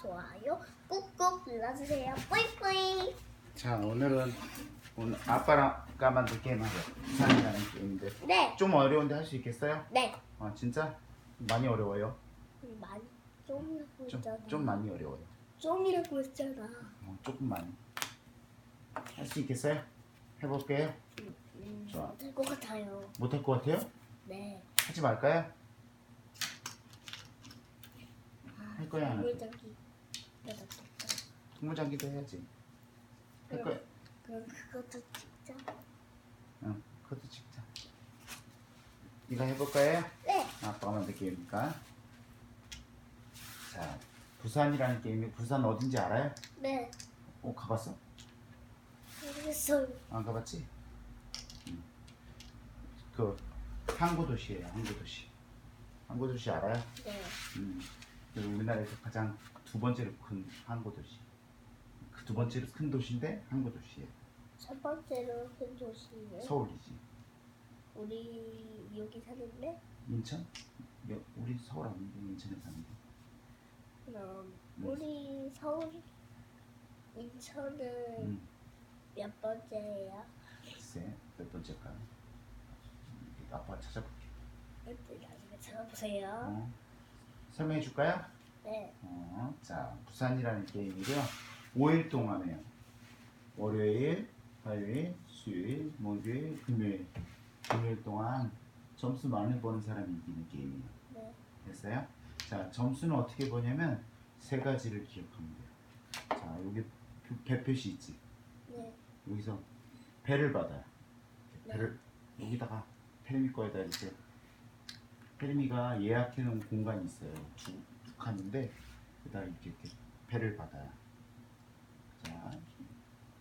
좋아요 꾹꾹 눌러주세요. 뿌이뿌이. 자 오늘은 오늘 아빠랑 만든 게임 하죠. 부산이라는 게임인데 네, 좀 어려운데 할 수 있겠어요? 네. 아 진짜 많이 어려워요. 많이 좀이라고 좀, 했잖아. 좀 많이 어려워요. 좀이라고 했잖아. 어, 조금 많이. 할 수 있겠어요? 해볼게요. 음, 좋아. 될것 같아요. 못할 것 같아요? 네. 하지 말까요? 할 거야 안 할 거야? 물장기. 국물장기도 해야지. 할 거야? 그럼 그것도 찍자. 응, 그것도 찍자. 이거 해볼 거예요? 네. 아빠가 만든 게임이니까. 자, 부산이라는 게임이 부산 어딘지 알아요? 네. 어, 가봤어? 모르겠어요. 안 가봤지? 응. 그 항구 도시예요. 항구 도시. 항구 도시 알아요? 네. 음. 그 우리나라에서 가장 두 번째로 큰 항구 도시. 그 두 번째로 큰 도시인데 항구 도시예요. 첫 번째로 큰 도시는 서울이지. 우리 여기 사는데 인천? 여, 우리 서울 아닌데 인천에 사는데. 그럼 네. 우리 서울 인천은 음. 몇 번째예요? 글쎄 몇 번째일까? 음, 아빠가 찾아볼게. 나중에 찾아보세요. 어? 설명해 줄까요? 네. 어, 자, 부산이라는 게임이고요. 5일 동안 해요. 월요일, 화요일, 수요일, 목요일, 금요일. 금요일 동안 점수 많이 버는 사람이 이기는 게임이에요. 네. 됐어요? 자, 점수는 어떻게 보냐면 세 가지를 기억하면 돼요. 자, 여기 표- 배표시 있지? 네. 여기서 배를 받아요. 네. 배를 여기다가 테레미 거에다 이렇게 테레미가 예약해 놓은 공간이 있어요. 두, 두 칸인데 그다 이렇게, 이렇게 배를 받아요. 자,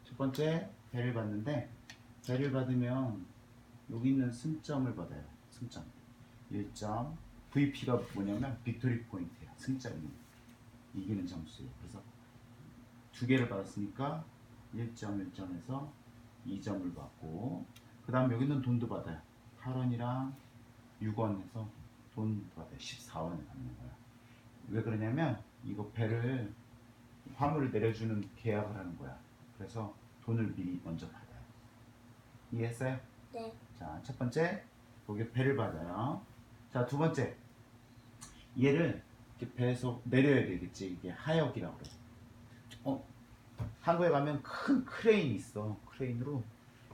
첫 번째 배를 받는데 배를 받으면 여기 있는 승점을 받아요. 승점 1점. VP가 뭐냐면 빅토리 포인트예요. 승점이 이기는 점수예요. 그래서 두 개를 받았으니까 1점 1점에서 2점을 받고 그 다음 여기는 돈도 받아요 8원이랑 6원 해서 돈 받아요 14원을 받는 거야 왜 그러냐면 이거 배를 화물을 내려주는 계약을 하는 거야 그래서 돈을 미리 먼저 받아요 이해했어요? 네. 자, 첫 번째, 거기 배를 받아요. 자, 두 번째, 얘를 이렇게 배에서 내려야 되겠지. 이게 하역이라고 그래. 어, 한국에 가면 큰 크레인이 있어. 크레인으로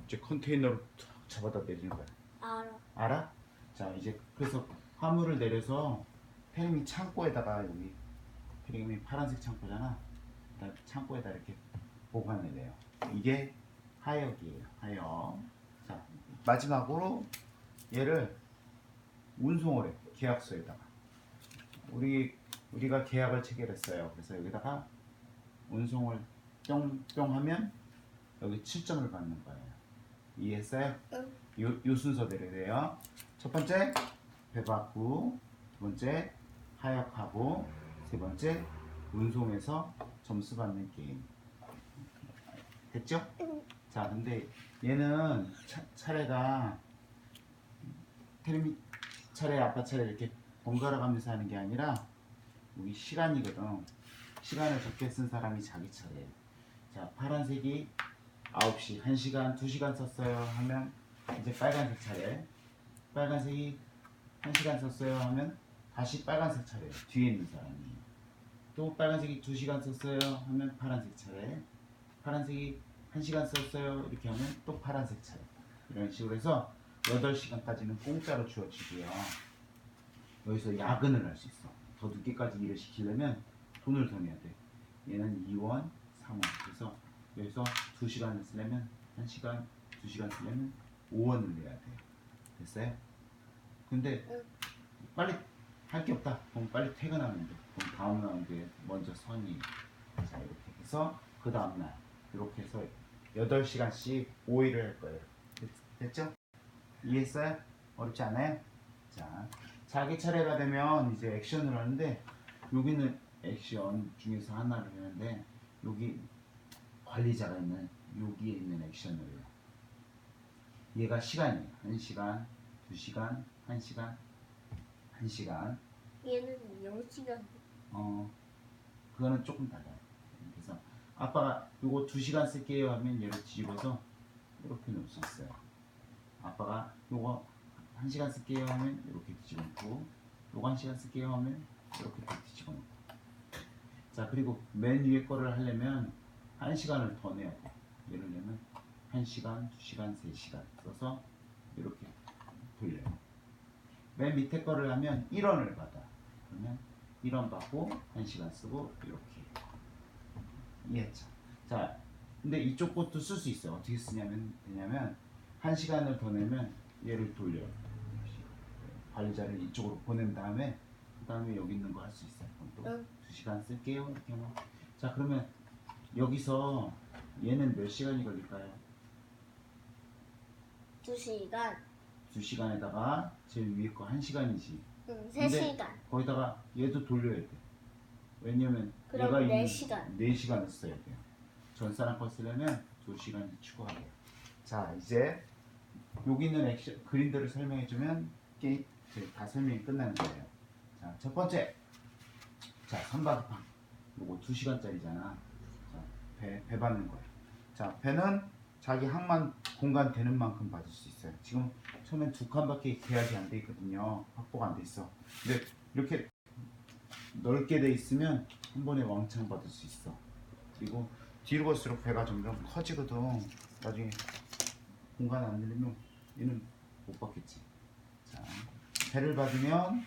이제 컨테이너를 탁 잡아다 내리는 거야. 알아. 알아? 자, 이제 그래서 화물을 내려서 테레미 창고에다가 여기 테레미 파란색 창고잖아. 창고에다 이렇게 보관을 해요. 이게 하역이에요. 하역. 자, 마지막으로 얘를 운송을 해. 계약서에다가. 우리 우리가 계약을 체결했어요. 그래서 여기다가 운송을 뿅뿅 하면 여기 7점을 받는 거예요. 이해했어요? 응. 요, 요 순서대로 돼요. 첫 번째 배 받고 두 번째 하역하고 세 번째 운송해서 점수 받는 게임. 됐죠? 응. 자, 근데 얘는 차, 차례가 테레미 차례, 아빠 차례 이렇게 번갈아 가면서 하는 게 아니라 여기 시간이거든. 시간을 적게 쓴 사람이 자기 차례예요. 자, 파란색이 9시, 1시간, 2시간 썼어요 하면 이제 빨간색 차례. 빨간색이 1시간 썼어요 하면 다시 빨간색 차례. 뒤에 있는 사람이. 또 빨간색이 2시간 썼어요 하면 파란색 차례. 파란색이 1시간 썼어요 이렇게 하면 또 파란색 차례. 이런 식으로 해서 8시간까지는 공짜로 주어지고요. 여기서 야근을 할 수 있어. 더 늦게까지 일을 시키려면 돈을 더 내야 돼. 얘는 2원, 3원. 그래서 여기서 2시간을 쓰려면 1시간, 2시간 쓰려면 5원을 내야 돼요. 됐어요? 근데 응. 빨리 할 게 없다. 그럼 빨리 퇴근하면 돼. 그럼 다음 라운드에 먼저 선이 자 이렇게 해서 그 다음 날 이렇게 해서 8시간씩 5일을 할 거예요. 됐, 됐죠? 이해했어요? 어렵지 않아요? 자, 자기 차례가 되면 이제 액션을 하는데 여기는 액션 중에서 하나를 하는데 여기 관리자가 있는 여기에 있는 액션을 해요. 얘가 시간이에요. 1시간, 2시간, 1시간, 1시간. 얘는 0시간. 어, 그거는 조금 달라요. 그래서 아빠가 요거 2시간 쓸게요 하면 얘를 뒤집어서 이렇게 놓을 수 있어요. 아빠가 요거 1시간 쓸게요 하면 이렇게 뒤집어 놓고 요거 1시간 쓸게요 하면 이렇게 또 뒤집어 놓고 자 그리고 맨 위에 거를 하려면 1시간을 더 내야 돼. 예를 들면 1시간, 2시간, 3시간 써서 이렇게 돌려요. 맨 밑에 거를 하면 1원을 받아. 그러면 1원 받고 1시간 쓰고 이렇게. 이해했죠? 자, 근데 이쪽 것도 쓸 수 있어요. 어떻게 쓰냐면 되냐면 1시간을 더 내면 얘를 돌려요. 관리자를 이쪽으로 보낸 다음에 그 다음에 여기 있는 거 할 수 있어요. 그럼 또 응. 2시간 쓸게요. 이렇게 하면 자 그러면 여기서 얘는 몇 시간이 걸릴까요? 2시간. 2시간에다가 제일 위에 거 1시간이지. 응, 근데 3시간. 거기다가 얘도 돌려야 돼. 왜냐면 그럼 얘가 네 시간. 4시간을 써야 돼요. 전 사람 거 쓰려면 2시간을 추가해요. 자, 이제 여기 있는 액션 그림들을 설명해 주면 게임 이제 다 설명이 끝나는 거예요. 자, 첫 번째. 자, 선박이팡. 요거 2시간짜리잖아. 자, 배, 배 받는 거야. 자, 배는 자기 항만 공간 되는 만큼 받을 수 있어요. 지금 처음엔 두 칸밖에 계약이 안 돼 있거든요. 확보가 안 돼 있어. 근데 이렇게 넓게 돼 있으면 한 번에 왕창 받을 수 있어. 그리고 뒤로 갈수록 배가 점점 커지거든. 나중에 공간 안 늘리면 얘는 못 받겠지. 자, 배를 받으면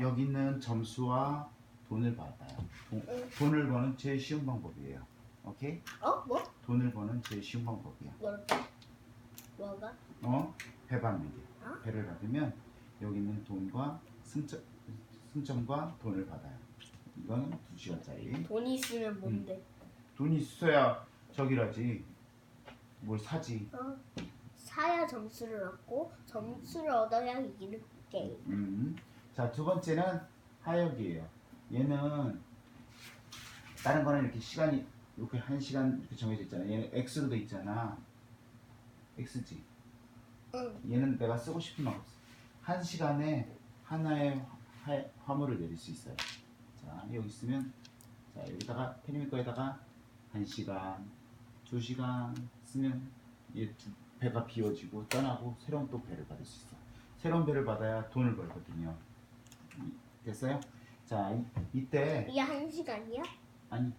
여기 있는 점수와 돈을 받아요. 돈, 응. 돈을 버는 제일 쉬운 방법이에요. 오케이? 어? 뭐? 돈을 버는 제일 쉬운 방법이야. 뭘까? 뭐가? 어? 배 받는 게. 어? 배를 받으면 여기 있는 돈과 승점, 승점과 돈을 받아요. 이거는 2시간짜리. 돈이 있으면 뭔데? 돈이 있어야 저기라지. 뭘 사지. 어? 사야 점수를 얻고 점수를 얻어야 이기는 게임. 음. 자, 두 번째는 하역이에요. 얘는 다른 거는 이렇게 시간이 이렇게 한 시간 이렇게 정해져 있잖아. 얘는 X로 돼 있잖아. X지. 응. 얘는 내가 쓰고 싶은 만큼 써. 한 시간에 하나의 화, 화물을 내릴 수 있어요. 자, 여기 있으면 자, 여기다가 페니미 거에다가 한 시간, 두 시간 쓰면 얘 두, 배가 비워지고 떠나고 새로운 또 배를 받을 수 있어. 새로운 배를 받아야 돈을 벌거든요. 이- 됐어요? 자, 이, 이때 이게 한 시간이야? 아니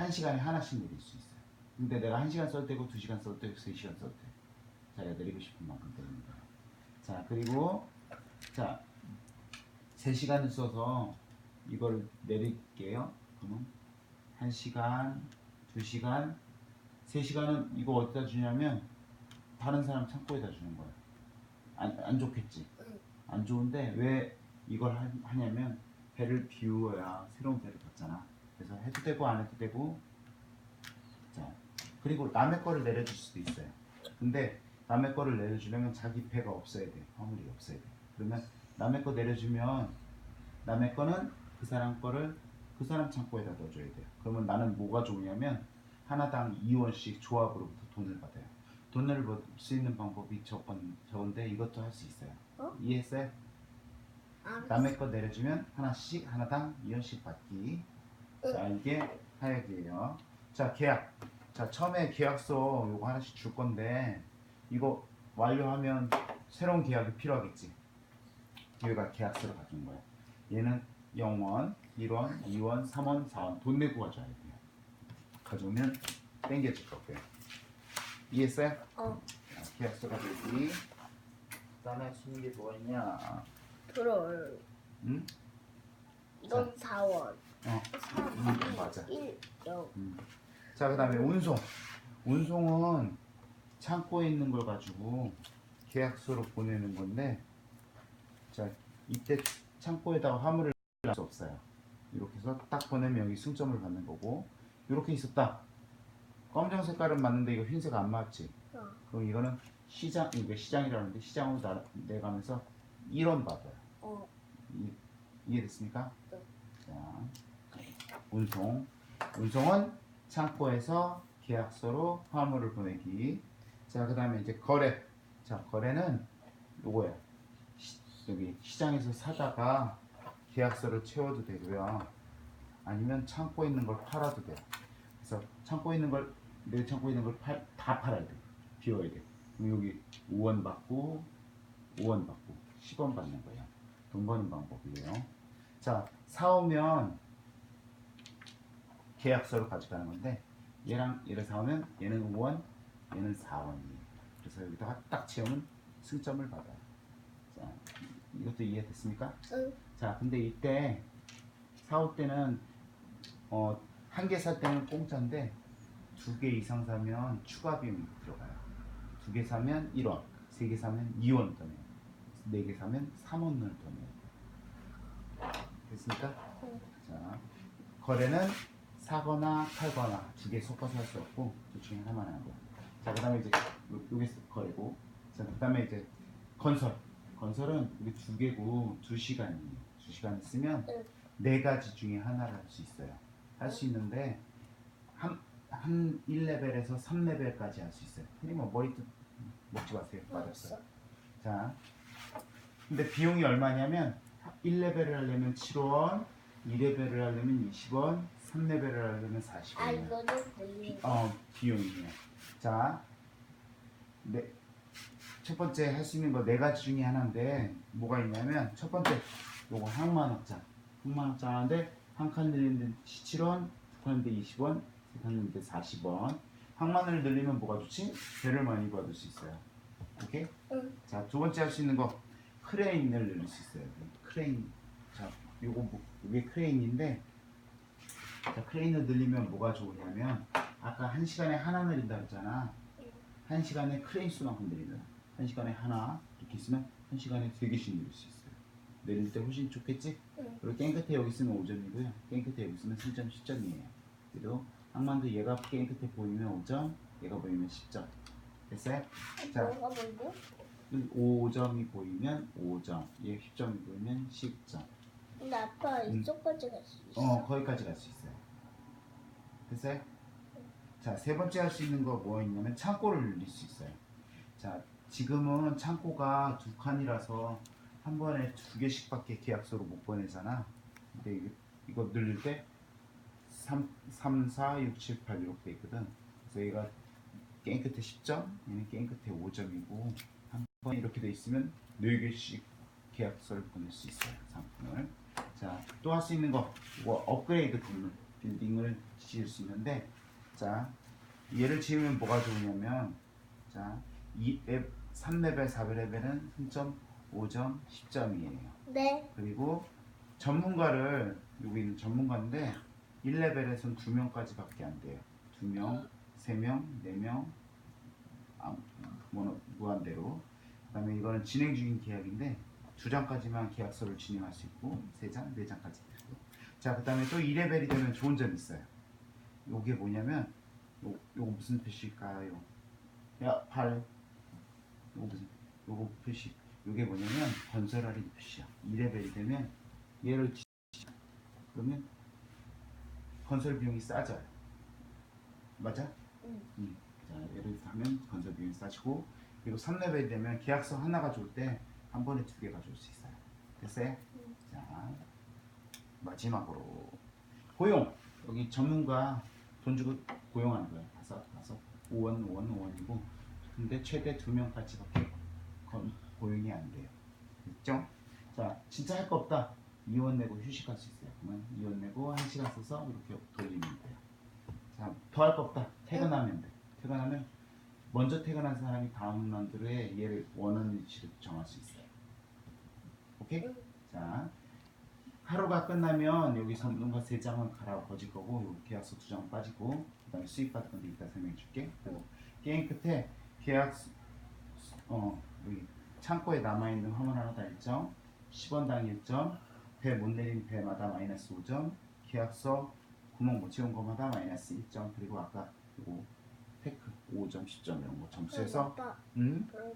한 시간에 하나씩 내릴 수 있어요. 근데 내가 한 시간 써도 되고 두 시간 써도 되고 세 시간 써도 돼. 자기가 내리고 싶은 만큼 내리는 거예요. 자 그리고 자 세 시간을 써서 이걸 내릴게요. 그러면 한 시간, 두 시간, 세 시간은 이거 어디다 주냐면 다른 사람 창고에다 주는 거예요. 안, 안 좋겠지. 응. 안 좋은데 왜 이걸 하, 하냐면 배를 비우어야 새로운 배를 받잖아. 그래서 해도 되고 안 해도 되고. 자 그리고 남의 거를 내려줄 수도 있어요. 근데 남의 거를 내려주려면 자기 배가 없어야 돼. 화물이 없어야 돼. 그러면 남의 거 내려주면 남의 거는 그 사람 거를 그 사람 창고에다 넣어줘야 돼요. 그러면 나는 뭐가 좋으냐면 하나당 2원씩 조합으로부터 돈을 받아요. 돈을 벌 수 있는 방법이 적은, 적은데 이것도 할 수 있어요. 어? 이해했어요? 아, 남의 거 내려주면 하나씩 하나당 2원씩 받기. 자 이게 하역이에요. 자 계약. 자 처음에 계약서 요거 하나씩 줄 건데 이거 완료하면 새로운 계약이 필요하겠지. 여기가 계약서를 가져온 거야. 얘는 0원, 1원, 2원, 3원, 4원 돈 내고 가져와야 돼요. 가져오면 땡겨질 거고요. 이해했어요? 어. 자, 계약서가 되기. 그다음에 쓰는 게 뭐가 있냐? 들어올. 응? 이건 4원. 어. 3, 음, 맞아. 1, 0. 자, 그 다음에 운송. 운송은 창고에 있는 걸 가지고 계약서로 보내는 건데, 자, 이때 창고에다가 화물을 할 수 없어요. 이렇게 해서 딱 보내면 여기 승점을 받는 거고, 이렇게 있었다. 검정 색깔은 맞는데 이거 흰색 안 맞지? 어. 그럼 이거는 시장, 이거 시장이라는데 시장으로 나, 내가면서 1원 받아요. 어. 이, 이해됐습니까? 네. 자, 운송. 운송은 창고에서 계약서로 화물을 보내기. 자, 그 다음에 이제 거래. 자, 거래는 요거야. 시, 여기 시장에서 사다가 계약서를 채워도 되고요. 아니면 창고에 있는 걸 팔아도 돼. 그래서 창고에 있는 걸 내 창고에 있는 걸다 팔아야 돼. 비워야 돼. 그럼 여기 5원 받고 5원 받고 10원 받는 거예요. 돈 버는 방법이에요. 자, 사오면 계약서로 가져가는 건데 얘랑 얘를 사오면 얘는 5원, 얘는 4원이에요. 그래서 여기다가 딱 채우면 승점을 받아요. 자, 이것도 이해됐습니까? 응. 자, 근데 이때 사올 때는 어, 한 개 살 때는 공짜인데 두 개 이상 사면 추가 비용이 들어가요. 두 개 사면 1원, 세 개 사면 2원 더 내요. 네 개 사면 3원을 더 내요. 됐습니까? 응. 자, 거래는 사거나 팔거나 두 개 섞어서 할 수 없고 둘 중에 하나만 거야. 자, 그다음에 이제 요- 요게 거래고, 자, 그다음에 이제 건설. 건설은 이게 두 개고 두 시간이에요. 두 시간 쓰면 응. 네 가지 중에 하나를 할 수 있어요. 할 수 있는데 한, 한 1레벨에서 3레벨까지 할 수 있어요. 흔히 뭐 머리 뜯 먹지 마세요. 맞았어요. 없어. 자, 근데 비용이 얼마냐면 1레벨을 하려면 7원, 2레벨을 하려면 20원, 3레벨을 하려면 40원. 아 이거는. 어, 비용이에요. 자, 네, 첫 번째 할 수 있는 거 네 가지 중에 하나인데 뭐가 있냐면 첫 번째 요거 항만 확장. 항만 확장 하는데 한 칸 늘리는데 17원, 두 칸 늘리는데 20원, 세 칸 늘리는데 40원. 항만을 늘리면 뭐가 좋지? 배를 많이 받을 수 있어요. 오케이? 응. 자, 두 번째 할 수 있는 거 크레인을 늘릴 수 있어요. 크레인. 자, 요거 뭐, 이게 크레인인데 자, 크레인을 늘리면 뭐가 좋으냐면 아까 한 시간에 하나 늘린다 했잖아. 한 시간에 크레인 수만큼 늘린다. 한 시간에 하나 이렇게 있으면 한 시간에 세 개씩 늘릴 수 있어요. 내릴 때 훨씬 좋겠지? 응. 그리고 끝에 여기 있으면 5점이고요. 게임 끝에 여기 있으면 3점, 10점이에요. 그리고 항만도 얘가 끝에 보이면 5점, 얘가 보이면 10점. 됐어요? 자. 뭐가 보이고? 5점이 보이면 5점, 얘 10점이 보이면 10점. 근데 아빠 응. 이쪽까지 갈 수 있어. 어, 거기까지 갈 수 있어요. 됐어요? 자, 세 번째 할 수 있는 거 뭐 있냐면 창고를 늘릴 수 있어요. 자, 지금은 창고가 두 칸이라서 한 번에 두 개씩밖에 계약서로 못 보내잖아. 근데 이거, 이거 늘릴 때 3, 3, 4, 6, 7, 8 이렇게 돼 있거든. 그래서 얘가 게임 끝에 10점, 얘는 게임 끝에 5점이고 한 번에 이렇게 돼 있으면 4개씩 계약서를 보낼 수 있어요. 상품을. 자, 또 할 수 있는 거, 뭐 업그레이드 빌- 빌딩을 지을 수 있는데, 자, 얘를 지으면 뭐가 좋으냐면, 자, 2렙, 3레벨, 4레벨은 3점, 5점, 10점이에요. 네. 그리고 전문가를, 여기 있는 전문가인데, 1레벨에서는 2명까지 밖에 안 돼요. 2명, 3명, 4명, 아, 뭐, 무한대로. 그 다음에 이거는 진행 중인 계약인데, 두 장까지만 계약서를 진행할 수 있고 세 장, 네 장까지. 자, 그 다음에 또 2레벨이 되면 좋은 점이 있어요. 요게 뭐냐면 요 요거 무슨 표시일까요? 야, 팔. 요거 무슨 요거 표시. 요게 뭐냐면 건설 할인 표시야. 2레벨이 되면 얘를 지- 그러면 건설 비용이 싸져요. 맞아? 응. 음. 자, 예를 들면 건설 비용이 싸지고 그리고 3레벨이 되면 계약서 하나 가져올 때 한 번에 두 개 가져올 수 있어요. 됐어요? 음. 자, 마지막으로 고용. 여기 전문가 돈 주고 고용하는 거예요. 다섯, 다섯, 5원, 5원, 5원이고 근데 최대 두 명까지밖에 건- 고용이 안 돼요. 됐죠? 자, 진짜 할 거 없다. 2원 내고 휴식할 수 있어요. 그러면 2원 내고 1시간 써서 이렇게 돌리면 돼요. 자, 더 할 거 없다. 퇴근하면 돼. 퇴근하면 먼저 퇴근한 사람이 다음 라운드에 얘를 원하는 위치를 정할 수 있어요. 오케이? 응. 자, 하루가 끝나면 여기 선동과 세 장은 가라 거질 거고 여기 계약서 두 장 빠지고 그다음에 수익 받을 건데 이따 설명해 줄게. 그리고 게임 끝에 계약 어 여기 창고에 남아 있는 화물 하나 다 1점, 10원당 1점, 배 못 내린 배마다 마이너스 5점, 계약서 구멍 못 채운 거마다 마이너스 1점 그리고 아까 요거 테크 5점, 10점 이런 거 점수해서 아빠 음두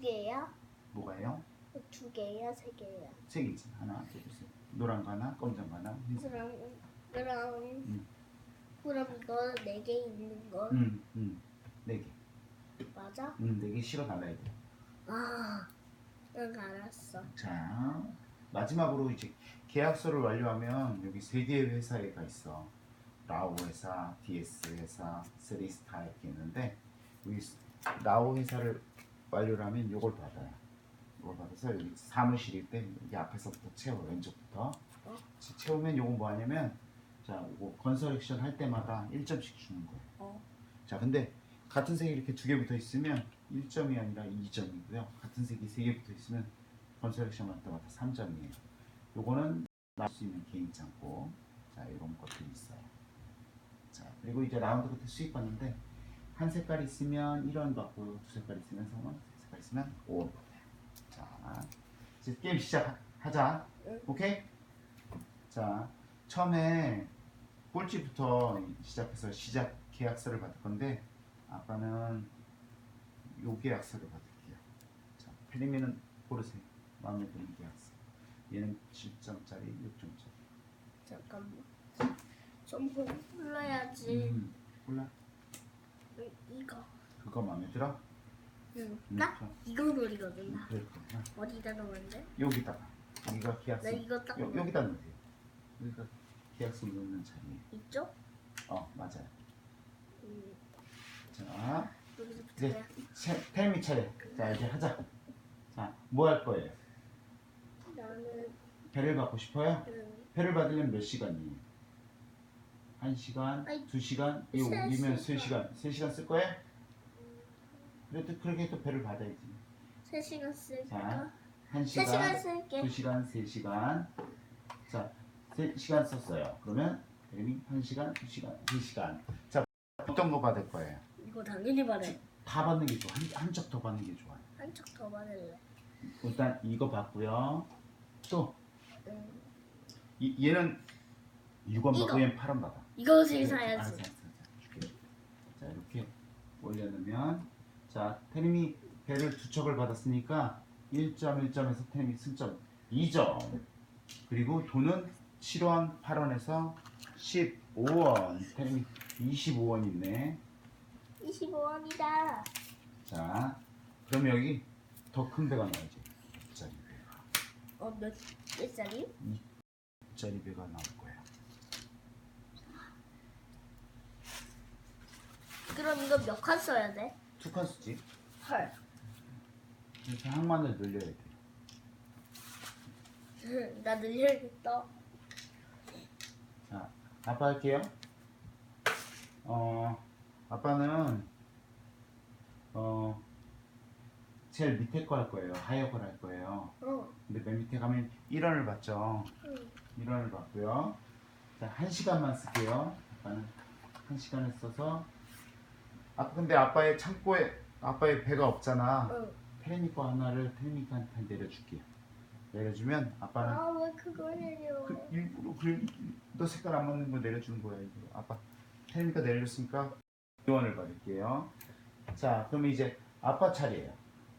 개야? 뭐가요? 두 개야? 세 개야? 세 개지 하나, 둘, 셋. 노란 거 하나, 검정 거 하나, 흰색. 그럼 그럼 음. 그럼 이거 네 개 있는 거 음, 음, 네 개. 맞아? 음, 네개 실어 달라야 돼. 아, 응 알았어. 자, 마지막으로 이제 계약서를 완료하면 여기 세 개의 회사가 있어. 라오 회사, DS 회사, 쓰리스타 이렇게 있는데 여기 라오 회사를 완료를 하면 이걸 받아요. 받아서 여기 사무실일 때 여기 앞에서부터 채워 왼쪽부터 채우면 요거 뭐 하냐면 자 이거 건설 액션 할 때마다 1점씩 주는 거예요. 어. 자 근데 같은 색이 이렇게 두 개 붙어 있으면 1점이 아니라 2점이고요. 같은 색이 세 개 붙어 있으면 건설 액션 할 때마다 3점이에요. 요거는 나올 수 있는 개인 창고 자 이런 것들이 있어요. 자 그리고 이제 라운드 끝에 수익 받는데 한 색깔 있으면 1원 받고 두 색깔 있으면 3원, 세 색깔 있으면 5원 받아요. 자 이제 게임 시작하자. 응. 오케이? 자 처음에 꼴찌부터 시작해서 시작 계약서를 받을 건데 아빠는 요 계약서를 받을게요. 자 페리미는 고르세요. 마음에 드는 계약서. 얘는 7점짜리, 6점짜리. 잠깐만. 좀 불러야지. 음? 이- 이거. 그거 마음에 들어? 응. 음, 나 자, 이거 노리거든. 나. 그랬구나. 어디다 넣는데? 여기다가 여기가. 나 이거 딱 여. 여기다 넣으세요. 여기가 계약서 넣는 자리예요. 이쪽? 어 맞아요. 음, 자 여기서부터 이제 해야. 체- 텔미 차례. 자 이제 하자. 자뭐 할 거예요? 나는 배를 받고 싶어요? 음, 배를 받으려면 몇 시간이에요? 한 시간, 두 시간, 이거 세 우기면 세 시간. 시간, 세 시간 쓸 거예요? 그래도 그렇게 또 배를 받아야지. 3시간 쓸까? 자, 한 3시간 시간, 쓸게. 두 시간, 세 시간. 자, 세 시간 썼어요. 그러면 배림이 한 시간, 두 시간, 세 시간. 자, 어떤 거 받을 거예요? 이거 당연히 받을. 다 받는 게 좋아. 한, 한쪽 더 받는 게 좋아요. 한쪽 더 받을래. 일단 이거 받고요. 또 음, 이, 얘는 6원 이거. 받고 얘는 8원 받아. 이것을 알았어, 사야지. 알았어, 알았어. 줄게. 자 이렇게 올려놓으면 자 테림이 배를 두 척을 받았으니까 1점 1점에서 테림이 승점 2점 그리고 돈은 7원 8원에서 15원 테림이 25원 있네 25원이다. 자 그럼 여기 더 큰 배가 나오지 2짜리 배가 어, 몇, 몇 살이? 2짜리 배가 나올 거야 그럼 이거 몇 칸 써야 돼? 두칸 쓰지 헐. 이렇게 항만을 늘려야 돼 나 늘려야겠다. 자, 아빠 할게요. 어, 아빠는 어 제일 밑에 거 할 거예요. 하역을 할 거예요. 어. 근데 맨 밑에 가면 1원을 받죠. 응. 1원을 받고요. 자, 한 시간만 쓸게요. 아빠는 한 시간을 써서 아 근데 아빠의 창고에 아빠의 배가 없잖아. 응. 테레미 거 하나를 테레미한테 내려줄게요. 내려주면 아빠는 아, 왜 그걸 내려? 그 일부러 그래 너 색깔 안 맞는 거 내려주는 거야 일부러 아빠 테니까 내려줬으니까 요원을 받을게요 자 그러면 이제 아빠 차례예요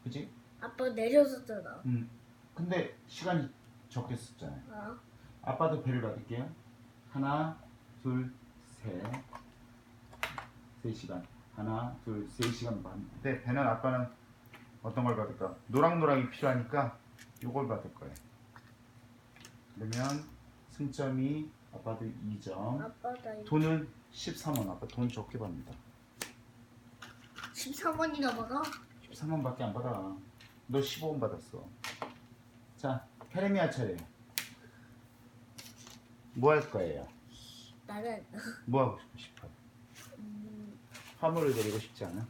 그지? 아빠 내려줬잖아. 음 근데 시간이 적게 썼잖아요 아, 아빠도 배를 받을게요 하나 둘 셋 세 시간 하나 둘 세 시간 받는데 배는 아빠는 어떤 걸 받을까? 노랑노랑이 필요하니까 요걸 받을 거예요. 그러면 승점이 아빠도 2점. 아빠 나 이거 돈은 13원. 아빠 돈 적게 받는다. 13원이나 받아? 13원 밖에 안 받아. 너 15원 받았어. 자 페레미아 차례. 뭐 할 거예요? 나는 뭐 하고 싶어요? 음, 화물을 내리고 싶지 않아?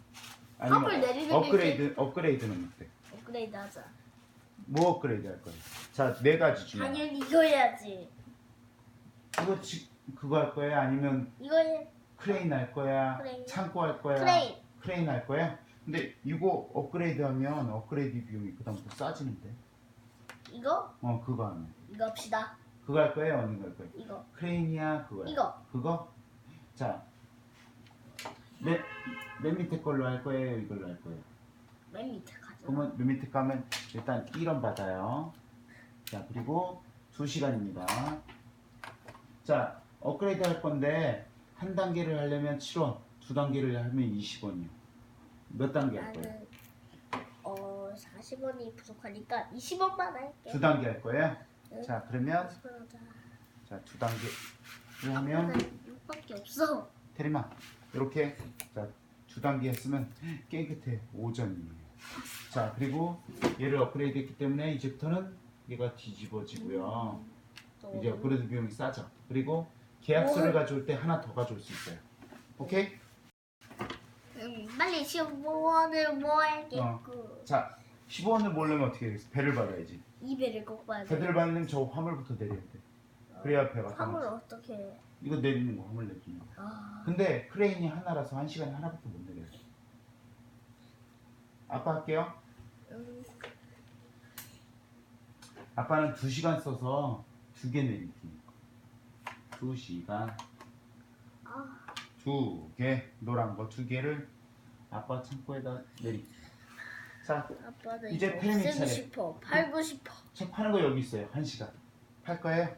화물 내리는 게 업그레이드 업그레이드는 어때? 업그레이드 하자. 뭐 업그레이드 할 거야? 자네 가지 중에 당연히 이거 해야지. 그거 지, 그거 할 거야? 아니면 이거 해. 크레인 할 거야? 크레인. 창고 할 거야? 크레인. 크레인 할 거야? 근데 이거 업그레이드 하면 업그레이드 비용이 그다음부터 싸지는데 이거? 어 그거 하면 이거 합시다. 그거 할 거예요? 아니면 할 거예요? 이거. 크레인이야 그거야? 이거. 그거? 자 맨, 맨 밑에 걸로 할 거예요? 이걸로 할 거예요? 맨 밑에 가자. 그러면 맨 밑에 가면 일단 1원 받아요. 자 그리고 2시간입니다. 자 업그레이드 할 건데 한 단계를 하려면 7원, 두 단계를 하면 20원이요. 몇 단계 할 거예요? 나는 어 40원이 부족하니까 20원만 할게. 두 단계 할 거예요? 자 그러면 편하다. 자두 단계를 하면 6밖에 없어. 테리마 이렇게 자 두 단계 했으면 깨끗해 5점이에요. 자 그리고 얘를 업그레이드 했기 때문에 이제부터는 얘가 뒤집어지고요. 이제 업그레이드 비용이 싸죠. 그리고 계약서를 가져올 때 하나 더 가져올 수 있어요. 오케이? 음, 빨리 15원을 모아야겠고 어. 자 15원을 모으려면 어떻게 되겠어? 배를 받아야지. 이 배를 꼭 봐야 돼. 배를 받으려면 저 화물부터 내려야 돼. 그래야 배가 화물 어떻게 해? 이거 내리는 거 화물 내리는 거. 아, 근데 크레인이 하나라서 한 시간에 하나밖에 못 내려요. 아빠 할게요. 음, 아빠는 두 시간 써서 두 개 내릴 테니까. 두 시간 아, 두개 노란 거 두 개를 아빠 창고에다 내리. 자, 아빠는 이제 이거 팬이 쓰고 차례. 싶어. 팔고 싶어. 책 파는 거 여기 있어요. 한 시간. 팔 거예요?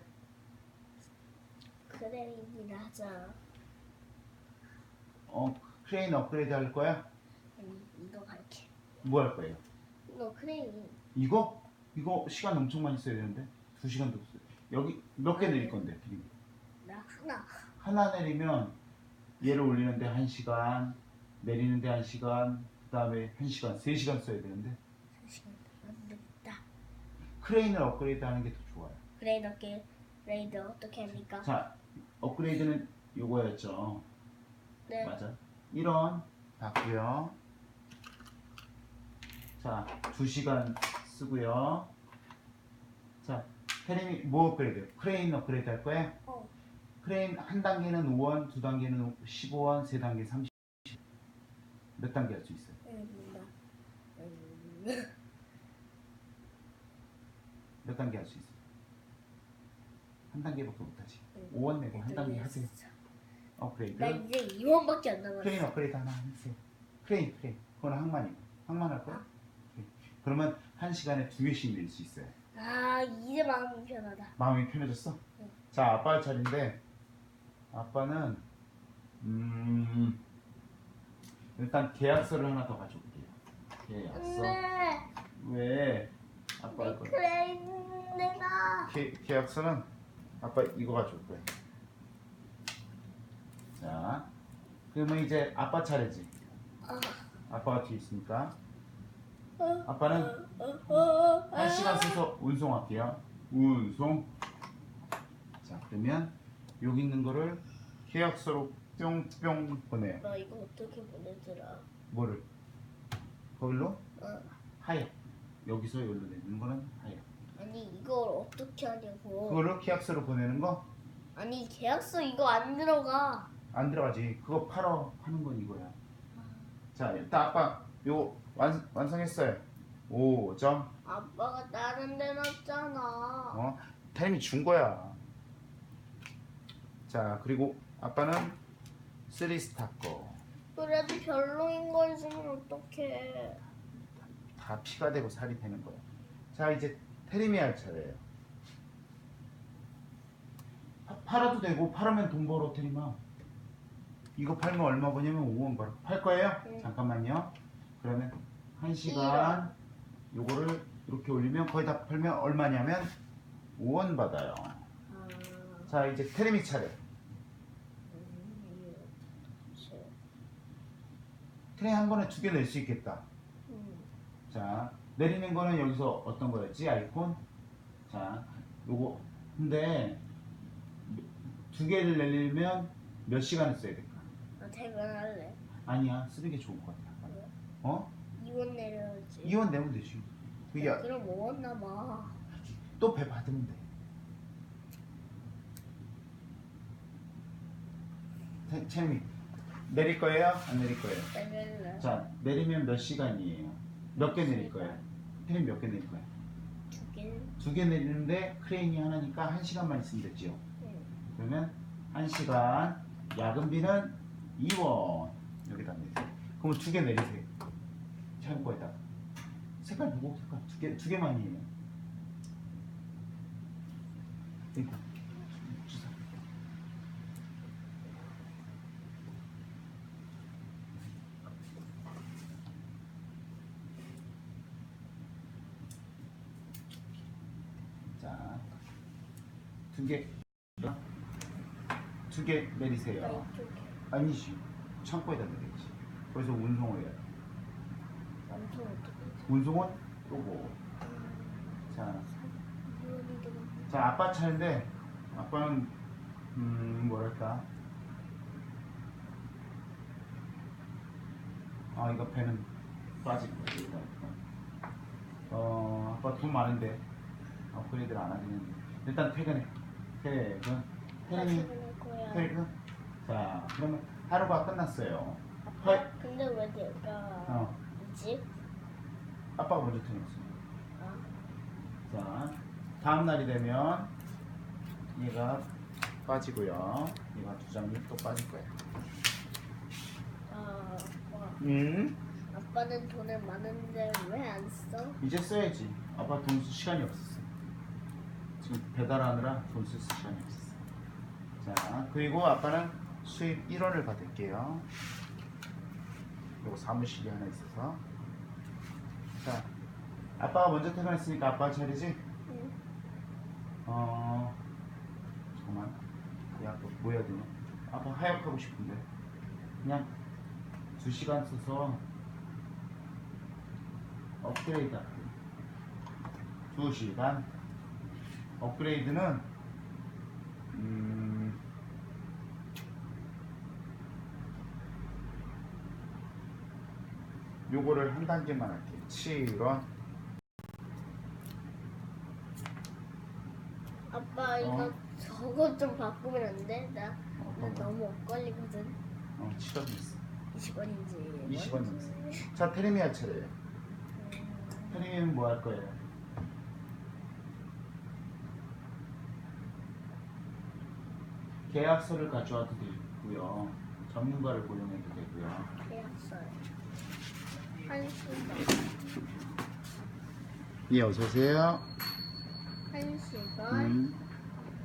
크레인이라 하자. 어, 크레인 업그레이드 할 거야? 음, 이거 갈게. 뭐 할 거예요? 이거 크레인. 이거? 이거 시간 엄청 많이 써야 되는데 두 시간도 없어요. 여기 몇 개 내릴 건데? 지금? 나 하나. 하나 내리면 얘를 올리는데 한 시간, 내리는데 한 시간, 그 다음에 한 시간, 세 시간 써야 되는데 시간 안 되겠다. 크레인을 업그레이드 하는 게 더 좋아요. 크레인 어떻게 레이드 어떻게 합니까? 자, 업그레이드는 요거였죠. 네. 맞아. 1원 받고요. 자, 2시간 쓰고요. 자, 테레미 뭐 업그레이드? 크레인 업그레이드 할 거야? 어. 크레인 한 단계는 5원, 두 단계는 15원, 세 단계 30. 몇 단계 할 수 있어요? 음, 몇 단계 할 수 있어요? 한 단계밖에 못 하지. 음. 5원 내고 한 단계 하세요. 나 업그레이드. 이제 2원밖에 안 남았어. 크레인 업그레이드 하나 하세요. 크레인, 크레인. 그건 항만이고. 항만 할 거야? 오케이. 그러면 한 시간에 두 개씩 낼 수 있어요. 아 이제 마음이 편하다. 마음이 편해졌어? 응. 자, 아빠 차례인데 아빠는 음 일단 계약서를 하나 더 가져올게요. 계약서. 안돼. 왜? 아빠 할 거야. 크레인 내가. 계, 계약서는 아빠 이거 가져올 거야. 자, 그러면 이제 아빠 차례지. 아, 아빠가 뒤에 있으니까 어, 아빠는 한 시간 써서 운송 할게요. 운송. 자, 그러면 여기 있는 거를 계약서로 뿅뿅 보내요. 나 이거 어떻게 보내더라? 뭐를? 거길로? 어. 하야. 여기서 여기로 내는 거는 하야. 아니 이걸 어떻게 하냐고. 그거를 계약서로 보내는 거안 아니 계약서 이거 안 들어가. 들어가지. 그거 팔어 파는 건 이거야. 자, 일단 아빠 요거 완, 완성했어요. 5점. 아빠가 다른 데 놨잖아. 어? 타임이 준 거야. 자, 그리고 아빠는 쓰리스타 거. 그래도 별로인 걸 주면 어떡해. 다 피가 되고 살이 되는 거야. 자, 이제 테리미 할 차례예요. 파- 팔아도 되고 팔으면 돈 벌어 테리마. 이거 팔면 얼마 버냐면 5원 벌어. 팔 거예요? 네. 잠깐만요. 그러면 한 시간 요거를 이렇게 올리면 거의 다 팔면 얼마냐면 5원 받아요. 아, 자, 이제 테리미 차례. 음, 실- 트레이 한 번에 두 개 낼 수 있겠다. 음, 자, 내리는 거는 여기서 어떤 거였지? 아이콘? 자, 요거. 근데 두 개를 내리면 몇 시간을 써야 될까? 나 퇴근할래. 아니야, 쓰는 게 좋을 것 같아. 왜? 어? 이원 내려야지. 이원 내면 되지. 그게 그럼 뭐 먹었나 봐. 또 배 받으면 돼. 태- 채미 내릴 거예요? 안 내릴 거예요? 내릴래. 자, 내리면 몇 시간이에요? 몇 개 내릴 거예요? 태민 몇개 내릴 거예요? 두 개. 두개 내리는데 크레인이 하나니까 한 시간만 있으면 됐지요. 응. 그러면 한 시간 야근비는 2원 여기다 내세요. 그러면 두개 내리세요. 창고에다. 색깔 누구 색깔 두개 두 개만이에요. 그러니까 주사. 자 두 개, 두 개 내리세요. 이쪽에 아니지, 창고에다 내리지. 거기서 운송을 해요. 어떻게 운송은 요거. 자, 이원이 되는 자 아빠 차인데 아빠는 음 뭐랄까? 아 이거 배는 거야 이거. 어 아빠 돈 많은데 업그레이드를 안 하겠는데. 일단 퇴근해 퇴근 퇴근이 할 거야. 퇴근 자 그러면 하루가 끝났어요 아빠, 헐. 근데 왜 내가 어 이지? 아빠가 먼저 퇴근했어 아, 자 다음 날이 되면 얘가 빠지고요 얘가 두 장이 또 빠질 거야 아, 아빠. 음 아빠는 돈을 많은데 왜 안 써? 이제 써야지. 아빠 돈 쓸 시간이 없었어. 배달하느라 돈 쓸 시간이 없었어. 자, 그리고 아빠는 수입 1원을 받을게요. 그리고 사무실이 하나 있어서. 자, 아빠가 먼저 퇴근했으니까 아빠 차례지? 응. 어, 잠깐만. 야, 또뭐 해야 되냐? 아빠 하역하고 싶은데. 그냥 두 시간 써서 업그레이드 할게. 두 시간. 업그레이드는, 음, 요거를 한 단계만 할게. 7원. 아빠 이거 어. 저거 좀 바꾸면 안 돼? 나, 나 어떤 거? 너무 엇걸리거든. 어, 7원 있어. 20원인지. 20원 있어. 자, 테레미아 차례. 테레미는 뭐 할 거예요? 계약서를 가져와도 되고요. 전문가를 고용해도 되고요. 계약서요. 한시간. 예, 어서 오세요. 한시간. 음,